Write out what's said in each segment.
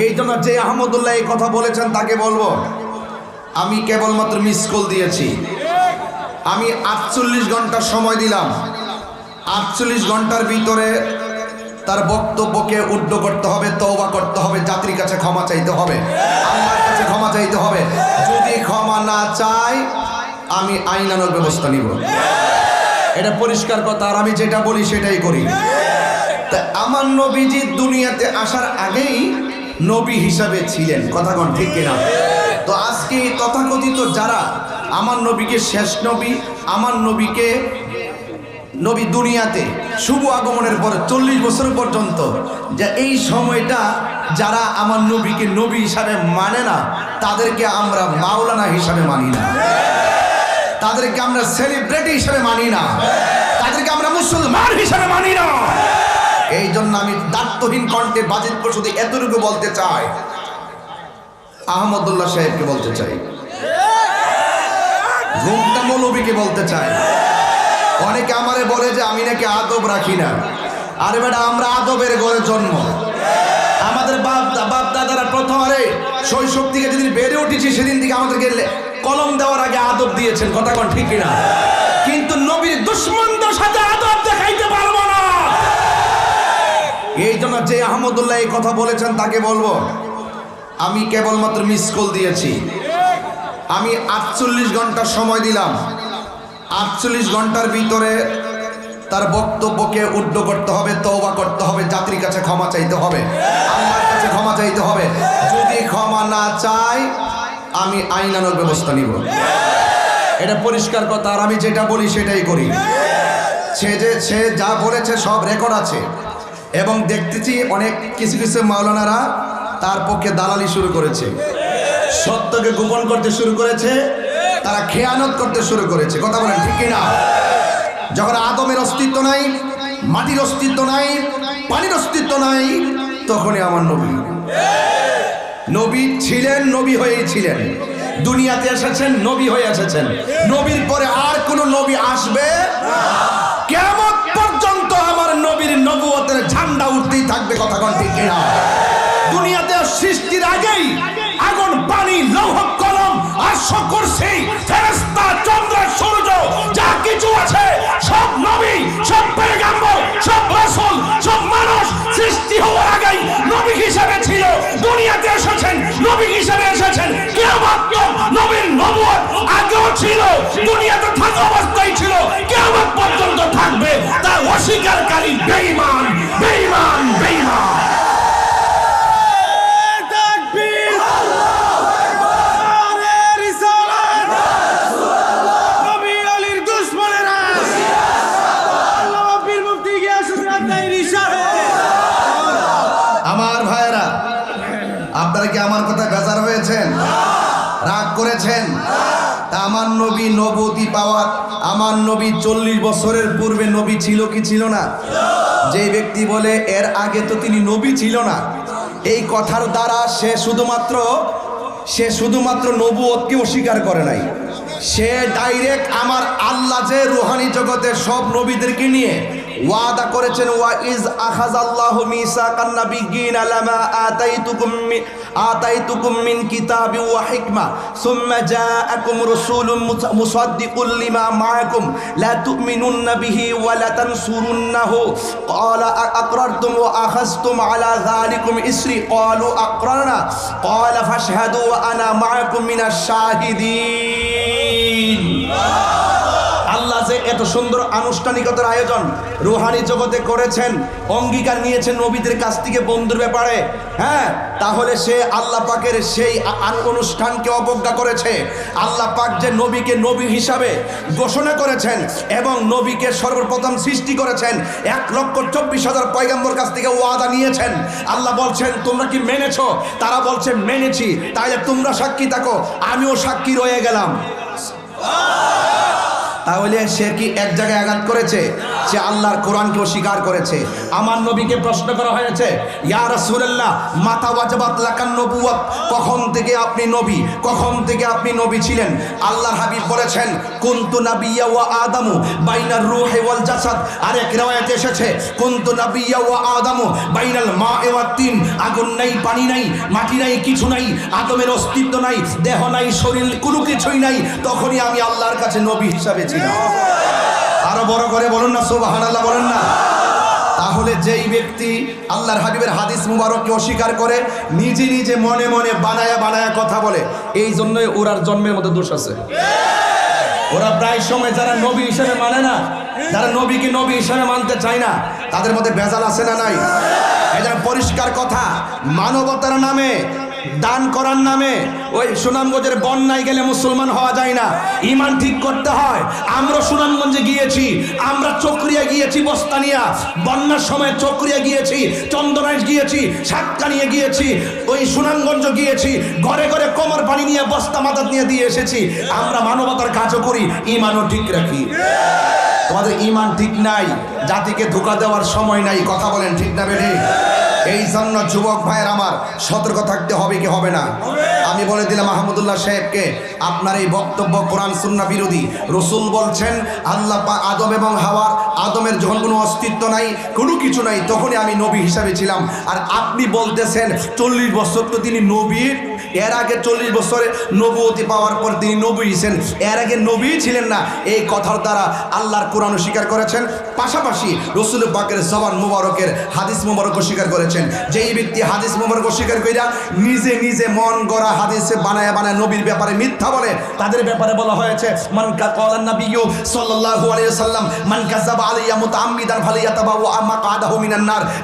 এই জন্য যে আহমদুল্লাহ এই কথা বলেছেন, তাকে বলব, আমি কেবলমাত্র মিস কল দিয়েছি। আমি আটচল্লিশ ঘণ্টা সময় দিলাম। আটচল্লিশ ঘণ্টার ভিতরে তার বক্তব্যকে উড্ড করতে হবে, তওবা করতে হবে জাতির কাছে ক্ষমা চাইতে হবে, আল্লাহর কাছে ক্ষমা চাইতে হবে। যদি ক্ষমা না চাই আমি আইনানোর ব্যবস্থা নিব। এটা পরিষ্কার কথা, আর আমি যেটা বলি সেটাই করি। তা আমার নবীজি দুনিয়াতে আসার আগেই নবী হিসাবে ছিলেন। কথা কোন ঠিক কিনা? তো আজকে এই তথাকথিত যারা আমার নবীকে শেষ নবী, আমার নবীকে নবী দুনিয়াতে শুভ আগমনের পর চল্লিশ বছর পর্যন্ত, যে এই সময়টা যারা আমার নবীকে নবী হিসাবে মানে না, তাদেরকে আমরা মাওলানা হিসাবে মানি না। তাদেরকে আমরা সেলিব্রিটি হিসাবে মানি না। তাদেরকে আমরা মুসলমান হিসাবে মানি না। জন্য আমি দায়িত্বহীন কণ্ঠে বাজিত প্রসূতি এতটুকু বলতে চাই আহমদুল্লাহ সাহেবকে বলতে চাই। ঘুমটা মৌলবীকে বলতে চাই। অনেকে আমারে বলে যে আমি নাকি আদব রাখি না। আরে বেটা, আমরা আদবের ঘরে জন্ম। আমাদের বাপ বাপ দাদারা প্রথম আরে শৈশব থেকে যেদিন বেড়ে উঠেছি, সেদিন থেকে আমাদেরকে কলম দেওয়ার আগে আদব দিয়েছেন। কথা কোন ঠিক কিনা? কিন্তু নবীর দুশ্মনদের সাথে আদব দেখাইতে পারব না এই জন্য যে আহমদুল্লাহ এই কথা বলেছেন তাকে বলব, আমি কেবলমাত্র মিস কল দিয়েছি। আমি আটচল্লিশ ঘণ্টা সময় দিলাম। আটচল্লিশ ঘণ্টার ভিতরে তার বক্তব্যকে উড্ড করতে হবে, তওবা করতে হবে জাতির কাছে ক্ষমা চাইতে হবে, আল্লাহর কাছে ক্ষমা চাইতে হবে। যদি ক্ষমা না চাই, আমি আইনানোর ব্যবস্থা নিব। এটা পরিষ্কার কথা, আর আমি যেটা বলি সেটাই করি। সে যে, সে যা বলেছে সব রেকর্ড আছে। এবং দেখতেছি অনেক কিছু কিছু মাওলানারা তার পক্ষে দালালি শুরু করেছে। সত্যকে গোপন করতে শুরু করেছে, তারা খেয়ানত করতে শুরু করেছে। কথা বলেন, ঠিক না যখন আদমের অস্তিত্ব নাই, মাটির অস্তিত্ব নাই, পানির অস্তিত্ব নাই, তখনই আমার নবী। নবী ছিলেন, নবী হয়েই ছিলেন। দুনিয়াতে এসেছেন, নবী হয়ে এসেছেন। নবীর পরে আর কোন নবী আসবে? কেমন নবীর নবুয়তের ঝান্ডা উঠতেই থাকবে কথা কোন ঠিক কিনা? দুনিয়াতে সৃষ্টির আগেই আগুন, পানি, লৌহ, কলম আর শকুর, সেই ফেরেশতা, চন্দ্র, সূর্য, যা কিছু আছে সব থাকবে তা অস্বীকারী বেঈমান বেঈমান। নবী নবতী পাওয়ার, আমার নবী চল্লিশ বছরের পূর্বে নবী ছিল কি ছিল না? যে ব্যক্তি বলে, এর আগে তো তিনি নবী ছিল না। এই কথার দ্বারা সে শুধুমাত্র সে শুধুমাত্র নবুয়তকে অস্বীকার করে নাই। সে ডাইরেক্ট আমার আল্লাহ যে রুহানি জগতে সব নবীদেরকে নিয়ে ওয়াদা করেছেন, ওয়া ইজ আখাযাল্লাহু মিসাকান নাবিয়্যিন লামা আতাইতুকুম আতাইতুকুম মিন কিতাবি ওয়া হিকমা, সুম্মা জাআকুম রাসূলুম মুস- মুসাদ্দিকুল লিমা মাআকুম, লা তু'মিনুন্না বিহি ওয়া লা তানসুরুন্নাহু। ক্বালা আকরারতুম ওয়া আখাযতুম আলা যালিকুম ইসরি। ক্বালু, আকরারনা। ক্বালা, ফাশহাদু ওয়া আনা মাআকুম মিনাশ শাহিদিন। আল্লাহ এত সুন্দর আনুষ্ঠানিকতার আয়োজন রুহানি জগতে করেছেন, অঙ্গীকার নিয়েছেন নবীদের কাছ থেকে বন্ধুর ব্যাপারে। হ্যাঁ তাহলে সে আল্লাহ পাকের সেই অনুষ্ঠানকে অবজ্ঞা করেছে। আল্লাহ পাক যে নবীকে নবী হিসাবে ঘোষণা করেছেন এবং নবীকে সর্বপ্রথম সৃষ্টি করেছেন, এক লক্ষ চব্বিশ হাজার পয়গাম্বর কাছ থেকে ওয়াদা নিয়েছেন। আল্লাহ বলছেন, তোমরা কি মেনেছো? তারা বলছে, মেনেছি। তাইলে তোমরা সাক্ষী থাকো, আমিও সাক্ষী রয়ে গেলাম। তাহলে সে কি এক জায়গায় আঘাত করেছে? সে আল্লাহর কোরআনকে অস্বীকার করেছে। আমার নবীকে প্রশ্ন করা হয়েছে, ইয়া ওয়াজাবাত লাকান নবুওয়াত? কখন থেকে আপনি নবী? কখন থেকে আপনি নবী ছিলেন? আল্লাহর হাবিব বলেছেন, কুনতু নাবিয়্যা ওয়া আদামু বাইনার রূহি ওয়াল জাসাদ। আরেক riwayate এসেছে, কুনতু নাবিয়্যা ওয়া আদামু বাইনাল মা'i ওয়াত তিন। আগুন নাই, পানি নাই, মাটি নাই, কিছু নাই, আদমের অস্তিত্ব নাই, দেহ নাই, শরীর কোনো কিছুই নাই। তখনই আমি আল্লাহর কাছে নবী হিসাবে ছিলাম। আরও বড় করে বলুন না, সুবহানাল্লাহ বলুন না। তাহলে যেই ব্যক্তি আল্লাহর হাবিবের হাদিস মুবারককে অস্বীকার করে, নিজে নিজে মনে মনে বানায়া বানায়া কথা বলে, এই জন্যই ওরার জন্মের মধ্যে দোষ আছে। ওরা প্রায় সময় যারা নবী হিসেবে মানে না, যারা নবীকে নবী হিসেবে মানতে চায় না, তাদের মধ্যে ভেজাল আছে না নাই? এটা পরিষ্কার কথা, মানবতার নামে দান করার নামে ওই সুনামগঞ্জের বন্যায় গেলে মুসলমান হওয়া যায় না। ইমান ঠিক করতে হয়। আমরা সুনামগঞ্জে গিয়েছি, আমরা চক্রিয়া গিয়েছি বস্তানিয়া বন্যার সময় চক্রিয়া গিয়েছি, চন্দনাইশ গিয়েছি সাতকানিয়ে গিয়েছি, ওই সুনামগঞ্জ গিয়েছি। ঘরে ঘরে কোমর পানি নিয়ে, বস্তা মাথা নিয়ে দিয়ে এসেছি। আমরা মানবতার কাজও করি ইমানও ঠিক রাখি। তোমাদের ইমান ঠিক নাই, জাতিকে ধোকা দেওয়ার সময় নাই, কথা বলেন ঠিক না বেঠে? এই জন্য যুবক ভাইয়ের আমার সতর্ক থাকতে হবে কি হবে না? আমি বলে দিলাম মাহমুদুল্লাহ সাহেবকে আপনার এই বক্তব্য কোরআন সুন্না বিরোধী। রসুল বলছেন আল্লাহ আদম এবং হাওয়ার আদমের যখন কোনো অস্তিত্ব নাই কোনো কিছু নাই তখনই আমি নবী হিসাবে ছিলাম। আর আপনি বলতেছেন চল্লিশ বছর তো তিনি নবীর এর আগে চল্লিশ বছরে নবুয়তি পাওয়ার পর তিনি নবী হিসেন এর আগে নবী ছিলেন না। এই কথার দ্বারা আল্লাহর কোরআন স্বীকার করেছেন। পাশাপাশি রসুল বাকের জবান মুবারকের হাদিস মুবারক স্বীকার করেছেন। যেই ব্যক্তি হাদিস মুবারক স্বীকার কইরা নিজে নিজে মন গড়া হাদিসে বানায় বানায় নবীর ব্যাপারে মিথ্যা বলে, তাদের ব্যাপারে বলা হয়েছে, মান সাল্লাল্লাহু আলাইহি সাল্লাম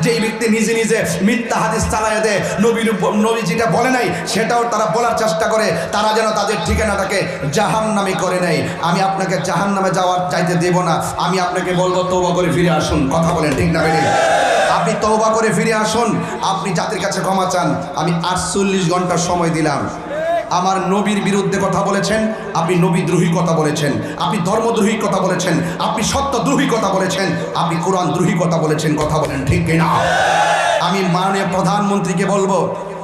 যেই ব্যক্তি নিজে নিজে মিথ্যা হাদিস চালায় দেয়, নবীর নবী যেটা বলে নাই সেটাও তারা বলার চেষ্টা করে, তারা যেন তাদের ঠিকানাটাকে জাহান নামে করে নেয়। আমি আপনাকে জাহান নামে যাওয়ার চাইতে দেব না। আমি আপনাকে বলব তৌবা করে ফিরে আসুন। কথা বলেন, ঠিক না বেরিয়ে আপনি তৌবা করে ফিরে আসুন। আপনি জাতির কাছে ক্ষমা চান। আমি আটচল্লিশ ঘণ্টা সময় দিলাম। আমার নবীর বিরুদ্ধে কথা বলেছেন, আপনি নবীদ্রোহী কথা বলেছেন, আপনি ধর্মদ্রোহী কথা বলেছেন, আপনি সত্যদ্রোহী কথা বলেছেন, আপনি কোরআন দ্রোহী কথা বলেছেন, কথা বলেন, ঠিক কিনা? আমি মাননীয় প্রধানমন্ত্রীকে বলব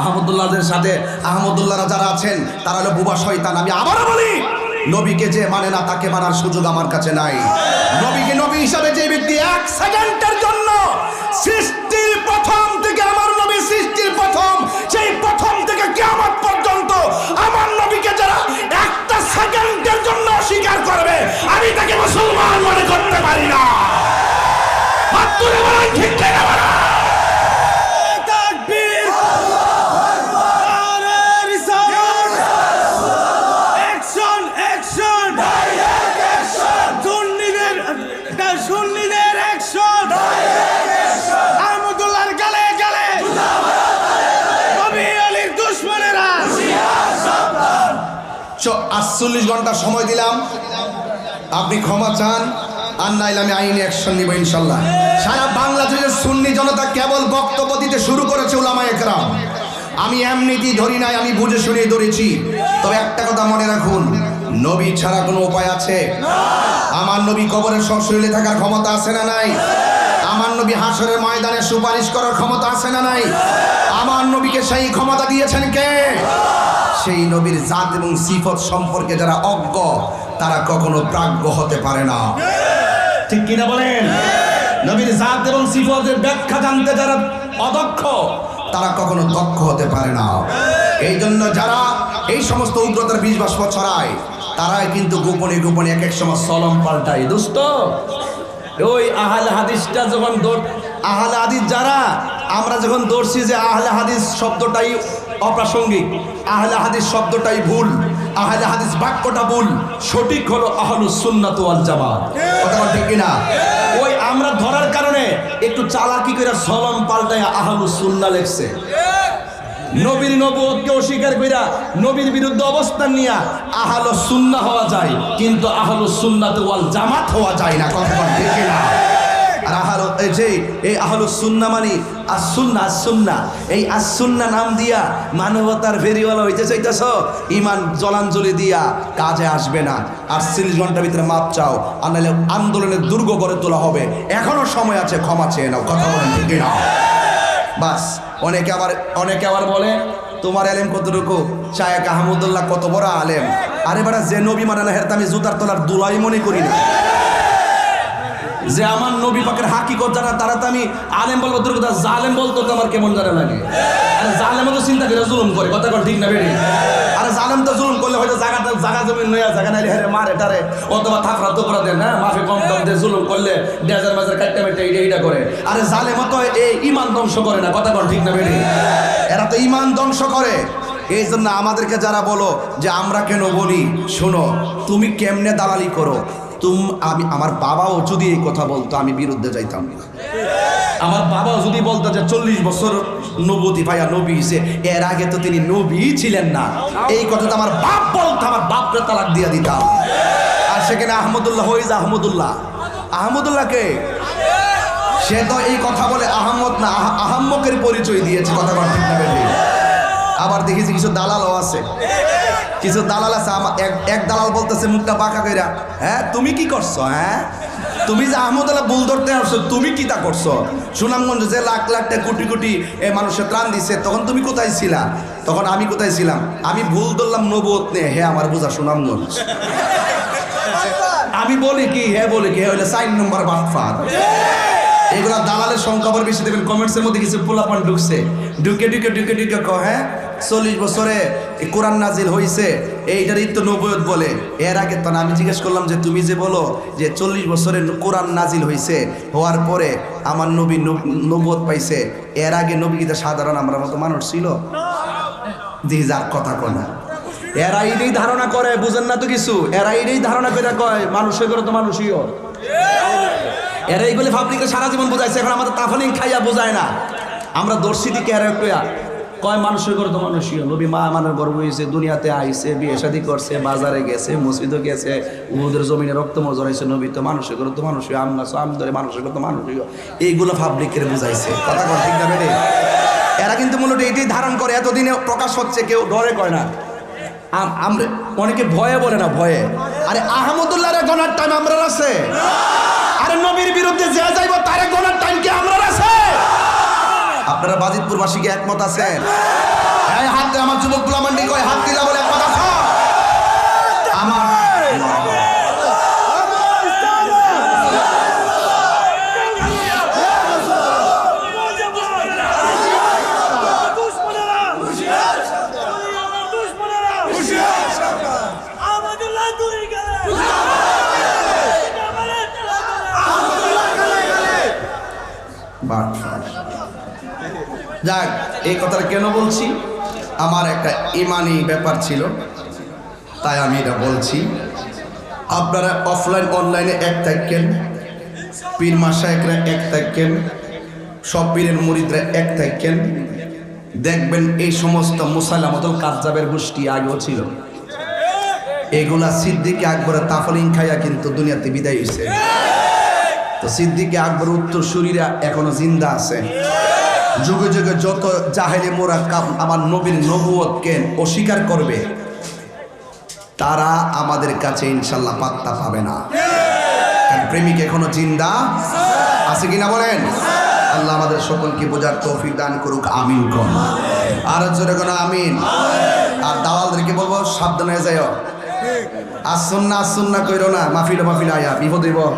আহমদুল্লাহদের সাথে, আহমদুল্লাহরা যারা আছেন, তারা হলো বুবা শয়তান। আমি আবারও বলি, নবীকে যে মানে না, তাকে মানার সুযোগ আমার কাছে নাই। নবীকে নবী হিসাবে যে ব্যক্তি এক সেকেন্ডের জন্য সৃষ্টির প্রথম থেকে আটচল্লিশ ঘণ্টা সময় দিলাম। আপনি ক্ষমা চান, আর নাইলে আমি আইনি অ্যাকশন নিব ইনশাল্লাহ। সারা বাংলাদেশের সুন্নি জনতা কেবল বক্তব্য দিতে শুরু করেছে উলামা একরাম। আমি এমনিতেই ধরি নাই, আমি বুঝে শুনে ধরেছি। তবে একটা কথা মনে রাখুন, নবী ছাড়া কোনো উপায় আছে? আমার নবী কবরের সংশরীরে থাকার ক্ষমতা আছে না নাই? আমার নবী হাসরের ময়দানে সুপারিশ করার ক্ষমতা আছে না নাই? আমার নবীকে সেই ক্ষমতা দিয়েছেন কে? সেই নবীর জাত এবং সিফত সম্পর্কে যারা অজ্ঞ, তারা কখনো প্রাজ্ঞ হতে পারে না। ঠিক কিনা বলেন? নবীর জাত এবং সিফতের ব্যাখ্যা জানতে যারা অদক্ষ, তারা কখনো দক্ষ হতে পারে না। এই জন্য যারা এই সমস্ত উগ্রতার বীজ বাষ্প ছড়ায়, তারাই কিন্তু গোপনে গোপনে এক এক সময় সলম পাল্টায়। দোস্ত ওই আহলে হাদিসটা যখন দৌড় আহলে হাদিস যারা, আমরা যখন দৌড়ছি যে আহলে হাদিস শব্দটাই অপ্রাসঙ্গিক। আহলে হাদিস শব্দটাই ভুল, আহলে হাদিস বাক্যটা ভুল। সঠিক হলো আহলুস সুন্নাত ওয়াল জামাত। কথা ঠিক কিনা? ওই আমরা ধরার কারণে একটু চালাকি করে সলম পাল্টায় আহলু সুন্না লেখছে। নবীর নবুয়তকে অস্বীকার কইরা নবীর বিরুদ্ধে অবস্থান নিয়া আহল সুন্না হওয়া যায়, কিন্তু আহল সুন্নাতে ওয়াল জামাত হওয়া যায় না। কখন ঠিক না আর আহল যে, এই আহল সুন্না মানে আসুন্না আসুন্না এই আসুন্না নাম দিয়া মানবতার ফেরিওয়ালা হইতে চাইতেছ? ইমান জলাঞ্জলি দিয়া কাজে আসবে না। আর আটচল্লিশ ঘণ্টার ভিতরে মাপ চাও, আর নাহলে আন্দোলনের দুর্গ গড়ে তোলা হবে। এখনও সময় আছে, ক্ষমা চেয়ে নাও, কথা বলেন বাস, অনেকে আবার অনেকে আবার বলে, তোমার আলেম কতটুকু? শায়েক আহমদুল্লাহ কত বড় আলেম? আরে বাড়া যে নবী না হেরতে আমি জুতার তলার দুলাই মনে করি না। যে আমার নবী পাকের হাকিকত জানা তারা তো আমি আলেম বলব দূর কথা জালেম বলতো তো আমার কেমন জানা লাগে? আরে জালেম তো চিন্তা করে জুলুম করে, কথা কর ঠিক না বেরি আরে জালেম তো জুলুম করলে হয়তো জায়গাটা জায়গা জমি নয়া জায়গা নাইলে হেরে মারে টারে, অথবা থাকরা তোপরা দেন না মাফি কম কম দিয়ে জুলুম করলে ডেজার মাজার কাটতে মেটে এইটা এইটা করে। আরে জালেম তো এই ইমান ধ্বংস করে না, কথা কর ঠিক না বেরি এরা তো ইমান ধ্বংস করে। এই জন্য আমাদেরকে যারা বলো যে আমরা কেন বলি, শোনো, তুমি কেমনে দালালি করো? তুম আমি, আমার বাবাও যদি এই কথা বলতো, আমি বিরুদ্ধে যাইতাম না। আমার বাবাও যদি বলতো যে চল্লিশ বছর নবতী ভাইয়া নবী হিসে এর আগে তো তিনি নবী ছিলেন না। এই কথাটা আমার বাপ বলতো, আমার বাপরে তালাক দিয়ে দিতাম। আর সেখানে আহমদুল্লাহ? হইজ আহমদুল্লাহ। আহমদুল্লাহকে সে তো এই কথা বলে আহমদ না, আহ- আহাম্মকের পরিচয় দিয়েছে, কথা ঠিক না? আবার দেখেছি কিছু দালালও আছে। কিছু দালাল আছে আমার এক দালাল বলতেছে, মুখটা বাঁকা কইরা হ্যাঁ তুমি কি করছ হ্যাঁ? তুমি যে আহমদুল্লাহ বুল ধরতে আসছো, তুমি কি তা করছ? সুনামগঞ্জ যে লাখ লাখ কোটি কোটি এ মানুষের ত্রাণ দিছে, তখন তুমি কোথায় ছিলা? তখন আমি কোথায় ছিলাম? আমি ভুল ধরলাম নবত নিয়ে, হে আমার বোঝা সুনামগঞ্জ। আমি বলি কি, হে বলি কি, হে হইলে সাইন নম্বর বাটফার। এগুলা দালালের সংখ্যা বেশি দেবেন, কমেন্টসের মধ্যে কিছু পোলাপান ঢুকছে। ঢুকে ঢুকে ঢুকে ঢুকে ক হ্যাঁ চল্লিশ বছরে কোরআন নাজিল হইছে এইটারই তো নবয়ত বলে। এর আগে তো আমি জিজ্ঞেস করলাম যে তুমি যে বলো যে চল্লিশ বছরে কোরআন নাজিল হইছে, হওয়ার পরে আমার নবী নবত পাইছে, এর আগে নবী সাধারণ আমরা মতো মানুষ ছিল? দিহি যার কথা কনা এরা এটাই ধারণা করে, বুঝেন না তো কিছু? এরা এটাই ধারণা করে কয় মানুষের করে তো মানুষইও এরা এইগুলি পাবলিকে সারা জীবন বোঝাইছে, এখন আমাদের তাফলিং খাইয়া বোঝায় না। আমরা দর্শি দিকে এরা একটু কয় মানুষের করে তো মানুষই নবী মা আমার গর্ব হয়েছে, দুনিয়াতে আইছে, বিয়ে শাদি করছে, বাজারে গেছে মসজিদও গেছে, উহুদের জমিনে রক্ত মজর হয়েছে, নবী তো মানুষের করে তো মানুষই আম গাছ আম ধরে মানুষের করে তো মানুষই এইগুলো পাবলিকের বুঝাইছে। কথা কর ঠিক বেড়ে এরা কিন্তু মূলত এটাই ধারণ করে, এতদিনে প্রকাশ হচ্ছে, কেউ ডরে কয় না। আম- আমরা, অনেকে ভয়ে বলে না, ভয়ে। আরে আহমদুল্লাহ গনার টাইম আমরা আছে। আরে নবীর বিরুদ্ধে যে যাইব, তারে গণার টাইম কি আমরা আপনারা বাজিতপুরবাসী কি একমত আছেন? হাত দিয়ে আমার যুবক গুলামান্ডি কয়, হাত দিলা বলে একমত আছো? আমার বাটফার। যাক এই কথাটা কেন বলছি আমার একটা ইমানি ব্যাপার ছিল, তাই আমি এটা বলছি। আপনারা অফলাইন অনলাইনে এক থাকেন পীর মাসায়করা এক থাকেন সব পীরের মুরিদরা এক থাকেন দেখবেন এই সমস্ত মুসাইলামতুল কাজ্জাবের গোষ্ঠী আগেও ছিল। এগুলা সিদ্দিকে আকবরের তাফলিং খাইয়া কিন্তু দুনিয়াতে বিদায় হয়েছে তো সিদ্দিকে আকবর উত্তর শরীরা এখনও জিন্দা আছে। যুগে যুগে যত জাহেলে মোরা কাম- আমার নবীর নবুয়তকে অস্বীকার করবে, তারা আমাদের কাছে ইনশাল্লাহ পাত্তা পাবে না। প্রেমিক এখনও জিন্দা? আছে কিনা বলেন? আল্লাহ আমাদের সকলকে বোঝার তৌফিক দান করুক, আমিন কন। আর জোরে কোনো আমিন? আর দালালদেরকে বলব, সাবধানে যাও আসুন না আসুন না কইরো না মাহফিল মাহফিল আয়া, বিপদ হইব।